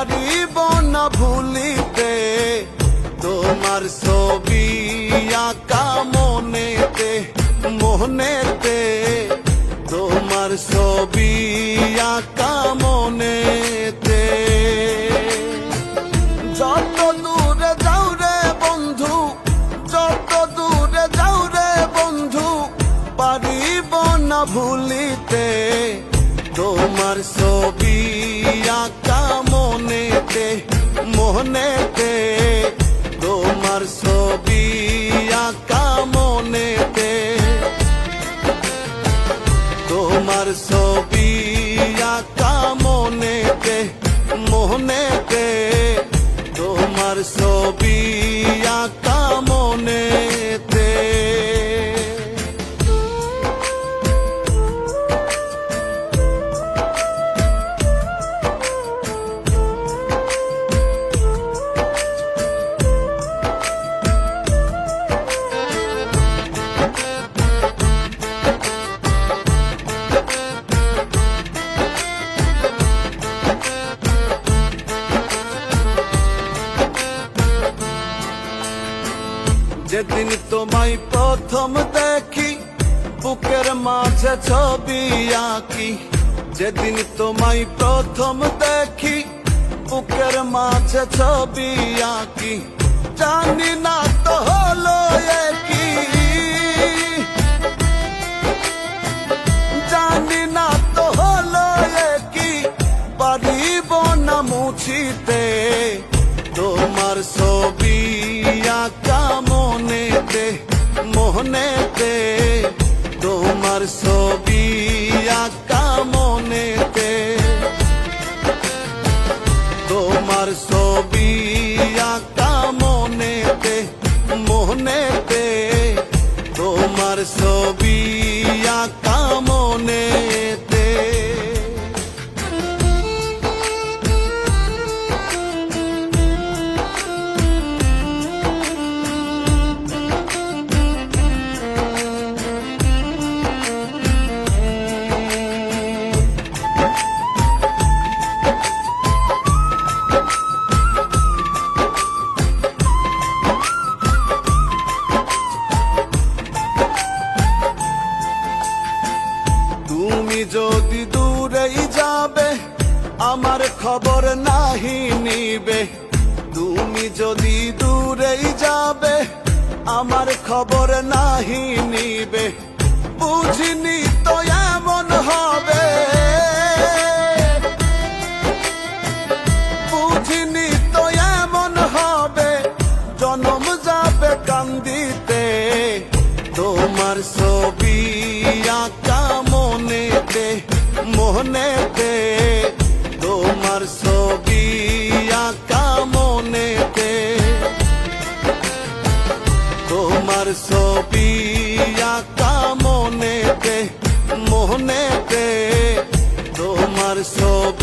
পারিব না ভুলিতে, তোমার ছবি আঁকা মনেতে মনেতে, তোমার ছবি আঁকা মনেতে। যত দূরে যাও রে বন্ধু, যত দূরে যাও রে বন্ধু, পারিব না ভুলিতে, তোমার ছবি মনেতে তোমার ছবি আঁকা মনেতে। তোমার ছবি আঁকা মনেতে মনেতে। তোমার ছবি যেদিন তোমায় প্রথম দেখি, বুকের মাঝে ছবি আঁকি। যেদিন তোমায় প্রথম দেখি, বুকের মাঝে ছবি আঁকি। জানি না তো হলো কি জানি না তো হলো কি পারিব না মুছিতে, তোমার আঁকা মনেতে মনেতে তোমার ছবি আঁকা মনেতে তোমার ছবি যদি দূরেই যাবে, আমার খবর নাহি নিবে। তুমি যদি দূরেই যাবে, আমার খবর নাহি নিবে। বুঝিনি তো এমন হবে। বুঝিনি তো এমন হবে, জনম যাবে কান্দিতে। তোমার সো মনেতে তোমার ছবি আঁকা মনেতে। তোমার ছবি আঁকা মনেতে মনেতে। তোমার ছবি